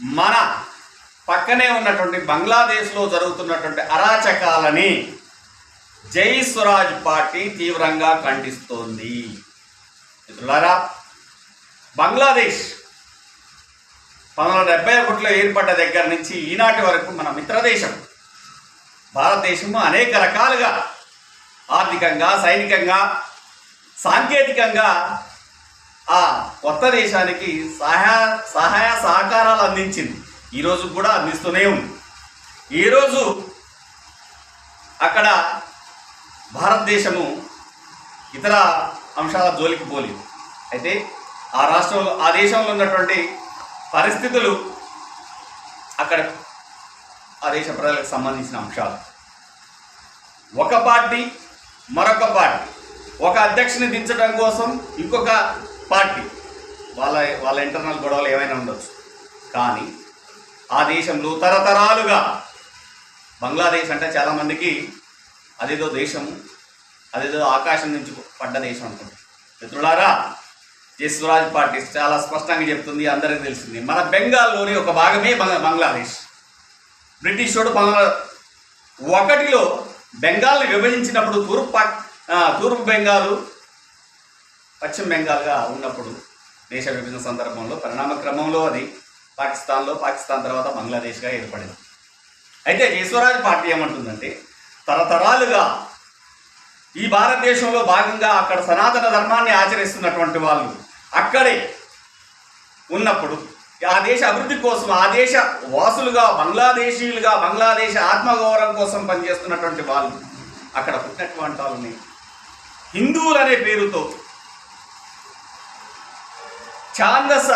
మన పక్కనే ఉన్నటువంటి బంగ్లాదేశ్లో జరుగుతున్నటువంటి అరాచకాలని జై స్వరాజ్ పార్టీ తీవ్రంగా ఖండిస్తోంది. మిత్రులారా బంగ్లాదేశ్ పంతొమ్మిది వందల డెబ్బై ఒకటిలో ఏర్పడ్డ దగ్గర నుంచి ఈనాటి వరకు మన మిత్రదేశం భారతదేశము అనేక రకాలుగా ఆర్థికంగా సైనికంగా సాంకేతికంగా ఆ కొత్త దేశానికి సహాయ సహాయ సహకారాలు అందించింది. ఈరోజు కూడా అందిస్తూనే ఉంది. ఈరోజు అక్కడ భారతదేశము ఇతర అంశాల జోలికి పోలేదు. అయితే ఆ రాష్ట్రంలో ఆ దేశంలో ఉన్నటువంటి పరిస్థితులు అక్కడ ఆ దేశ ప్రజలకు సంబంధించిన అంశాలు. ఒక పార్టీ మరొక పార్టీ. ఒక అధ్యక్షుని దించడం కోసం ఇంకొక పార్టీ. వాళ్ళ వాళ్ళ ఇంటర్నల్ గొడవలు ఏమైనా ఉండొచ్చు. కానీ ఆ దేశంలో తరతరాలుగా బంగ్లాదేశ్ అంటే చాలామందికి అదేదో దేశము అదేదో ఆకాశం నుంచి పడ్డ దేశం అనుకుంటుంది మిత్రులారా జస్వరాజ్ పార్టీ చాలా స్పష్టంగా చెప్తుంది అందరికీ తెలిసింది. మన బెంగాల్లోని ఒక భాగమే బంగ్- బంగ్లాదేశ్. బ్రిటిష్ వాడు బంగ్లా ఒకటిలో బెంగాల్ని విభజించినప్పుడు తూర్పు పాక్ తూర్పు బెంగాలు పశ్చిమ బెంగాల్గా ఉన్నప్పుడు దేశ విభజన సందర్భంలో పరిణామ క్రమంలో అది పాకిస్తాన్లో పాకిస్తాన్ తర్వాత బంగ్లాదేశ్గా ఏర్పడింది. అయితే ఈశ్వరాజ్ పార్టీ ఏమంటుందంటే తరతరాలుగా ఈ భారతదేశంలో భాగంగా అక్కడ సనాతన ధర్మాన్ని ఆచరిస్తున్నటువంటి వాళ్ళు అక్కడే ఉన్నప్పుడు ఆ దేశ అభివృద్ధి కోసం ఆ దేశ వాసులుగా బంగ్లాదేశీయులుగా బంగ్లాదేశ ఆత్మగౌరవం కోసం పనిచేస్తున్నటువంటి వాళ్ళు అక్కడ పుట్టినటువంటి వాళ్ళని హిందువులు అనే పేరుతో ఛాందస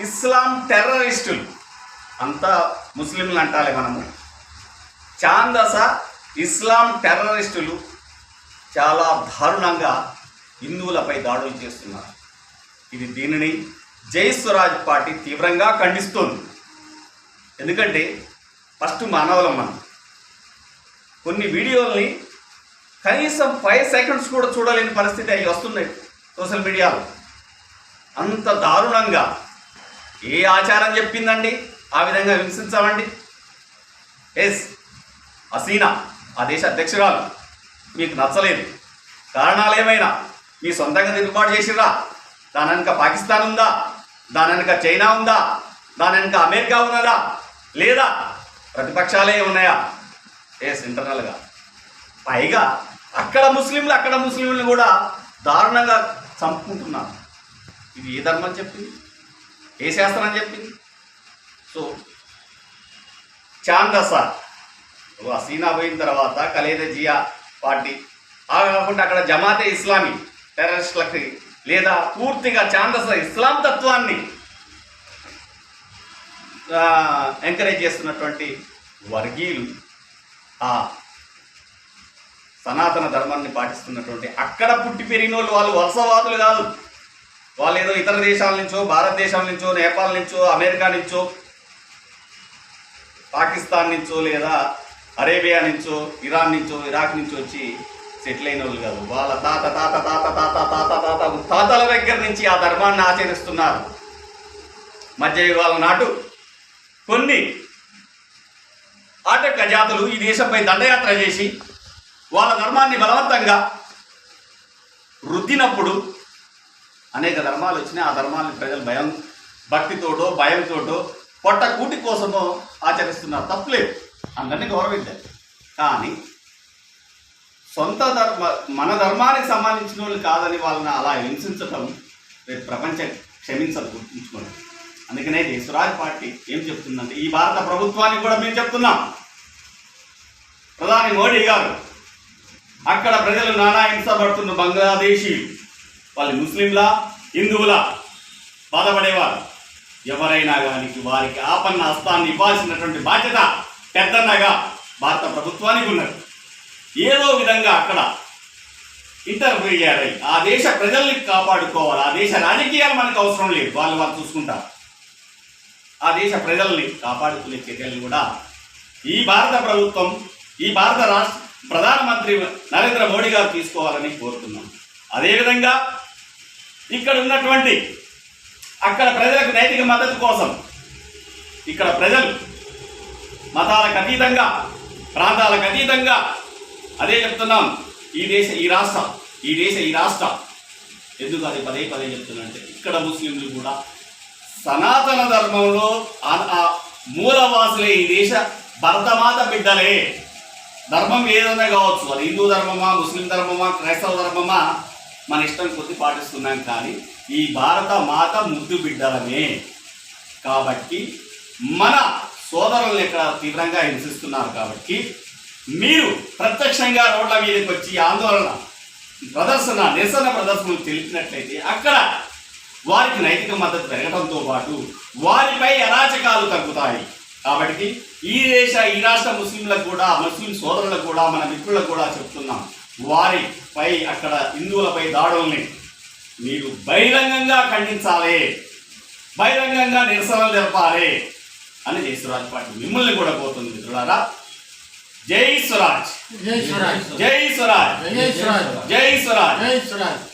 ఇస్లాం టెర్రరిస్టులు. అంతా ముస్లింలు అంటాలి మనము. ఛాందస ఇస్లాం టెర్రరిస్టులు చాలా దారుణంగా హిందువులపై దాడులు చేస్తున్నారు. ఇది దీనిని జై స్వరాజ్ పార్టీ తీవ్రంగా ఖండిస్తోంది. ఎందుకంటే ఫస్ట్ మానవులం మనం. కొన్ని వీడియోల్ని కనీసం ఫైవ్ సెకండ్స్ కూడా చూడలేని పరిస్థితి అవి వస్తున్నాయి సోషల్ మీడియాలో. అంత దారుణంగా ఏ ఆచారం చెప్పిందండి? ఆ విధంగా హింసించామండి? ఎస్ హసీనా ఆ దేశ అధ్యక్షురాలు మీకు నచ్చలేదు. కారణాలు ఏమైనా మీ సొంతంగా తిరుగుబాటు చేసిర్రా? దాని వెనుక పాకిస్తాన్ ఉందా? దాని వెనుక చైనా ఉందా? దాని వెనుక అమెరికా ఉన్నదా? లేదా? ప్రతిపక్షాలే ఉన్నాయా? ఎస్ ఇంటర్నల్గా. పైగా అక్కడ ముస్లింలు అక్కడ ముస్లింలు కూడా దారుణంగా చంపుకుంటున్నారు. ఇది ఏ ధర్మం చెప్పింది? ఏ శాస్త్రం చెప్పింది? సో చాందస హసీనా పోయిన తర్వాత కలేద జియా పార్టీ ఆ కాకుండా అక్కడ జమాతే ఇస్లామీ టెర్రరిస్టులకి లేదా పూర్తిగా చాందస ఇస్లాం తత్వాన్ని ఎంకరేజ్ చేస్తున్నటువంటి వర్గీయులు ఆ సనాతన ధర్మాన్ని పాటిస్తున్నటువంటి అక్కడ పుట్టి పెరిగిన వాళ్ళు వాళ్ళు వలసవాదులు కాదు. వాళ్ళు ఏదో ఇతర దేశాల నుంచో భారతదేశం నుంచో నేపాల్ నుంచో అమెరికా నుంచో పాకిస్తాన్ నుంచో లేదా అరేబియా నుంచో ఇరాన్ నుంచో ఇరాక్ నుంచో వచ్చి సెటిల్ అయిన వాళ్ళు కాదు వాళ్ళ తాత తాత తాత తాత తాత తాత తాతల దగ్గర నుంచి ఆ ధర్మాన్ని ఆచరిస్తున్నారు మధ్యయుగాల నాటు కొన్ని ఆటక జాతులు ఈ దేశంపై దండయాత్ర చేసి వాళ్ళ ధర్మాన్ని బలవంతంగా రుద్దినప్పుడు అనేక ధర్మాలు వచ్చినాయి. ఆ ధర్మాన్ని ప్రజలు భయం భక్తితోటో భయంతోటో పొట్ట కూటి కోసమో ఆచరిస్తున్నారు. తప్పులేదు. అందరినీ గౌరవించాలి. కానీ సొంత ధర్మ మన ధర్మానికి సంబంధించిన వాళ్ళు కాదని వాళ్ళని అలా హింసించటం రేపు ప్రపంచం క్షమించదు గుర్తుంచుకోండి. అందుకనే దేశరాజ్ పార్టీ ఏం చెప్తుందంటే ఈ భారత ప్రభుత్వానికి కూడా మేము చెప్తున్నాం. ప్రధాని మోడీ గారు అక్కడ ప్రజలు నానా హింసపడుతున్న బంగ్లాదేశీ వాళ్ళు ముస్లింలా హిందువులా బాధపడేవారు. ఎవరైనా కానీ వారికి ఆపన్న హస్తాన్ని ఇవ్వాల్సినటువంటి బాధ్యత పెద్దన్నగా భారత ప్రభుత్వానికి ఉన్నది. ఏదో విధంగా అక్కడ ఇంటర్ఫీరియర్ అయ్యి ఆ దేశ ప్రజల్ని కాపాడుకోవాలి. ఆ దేశ రాజకీయాలు మనకు అవసరం లేదు. వాళ్ళు వాళ్ళు చూసుకుంటారు. ఆ దేశ ప్రజల్ని కాపాడుకునే చర్యలు కూడా ఈ భారత ప్రభుత్వం ఈ భారత రాష్ట్ర ప్రధానమంత్రి నరేంద్ర మోడీ గారు తీసుకోవాలని కోరుతున్నాం. అదేవిధంగా ఇక్కడ ఉన్నటువంటి అక్కడ ప్రజలకు నైతిక మద్దతు కోసం ఇక్కడ ప్రజలు మతాలకు అతీతంగా ప్రాంతాలకు అతీతంగా అదే చెప్తున్నాం ఈ దేశ ఈ రాష్ట్రం ఈ దేశ ఈ రాష్ట్రం. ఎందుకు అది పదే పదే చెప్తున్నారంటే ఇక్కడ ముస్లింలు కూడా సనాతన ధర్మంలో ఆ- ఆ మూలవాసులే ఈ దేశ భరతమాత బిడ్డలే. ధర్మం ఏదైనా కావచ్చు అది హిందూ ధర్మమా ముస్లిం ధర్మమా క్రైస్తవ ధర్మమా మన ఇష్టం కొద్ది పాటిస్తున్నాం కానీ ఈ భారత మాత ముద్దు బిడ్డలమే. కాబట్టి మన సోదరులను ఇక్కడ తీవ్రంగా హింసిస్తున్నారు కాబట్టి మీరు ప్రత్యక్షంగా రోడ్ల మీదకి వచ్చి ఆందోళన ప్రదర్శన నిరసన ప్రదర్శనలు తెలిపినట్లయితే అక్కడ వారికి నైతిక మద్దతు పెరగడంతో పాటు వారిపై అరాచకాలు తగ్గుతాయి. కాబట్టి ఈ దేశ ఈ రాష్ట్ర ముస్లింలకు కూడా ముస్లిం సోదరులకు కూడా మన మిత్రులకు కూడా చెప్తున్నాం. వారిపై అక్కడ హిందువులపై దాడుల్ని మీరు బహిరంగంగా ఖండించాలి. బహిరంగంగా నిరసనలు తెలపాలి అని జై స్వరాజ్ పార్టీ మిమ్మల్ని కూడా కోరుతుంది మిత్రులారా. జై స్వరాజ్. జై స్వరాజ్. జై స్వరాజ్. జై స్వరాజ్. జై స్వరాజ్. జై స్వరాజ్.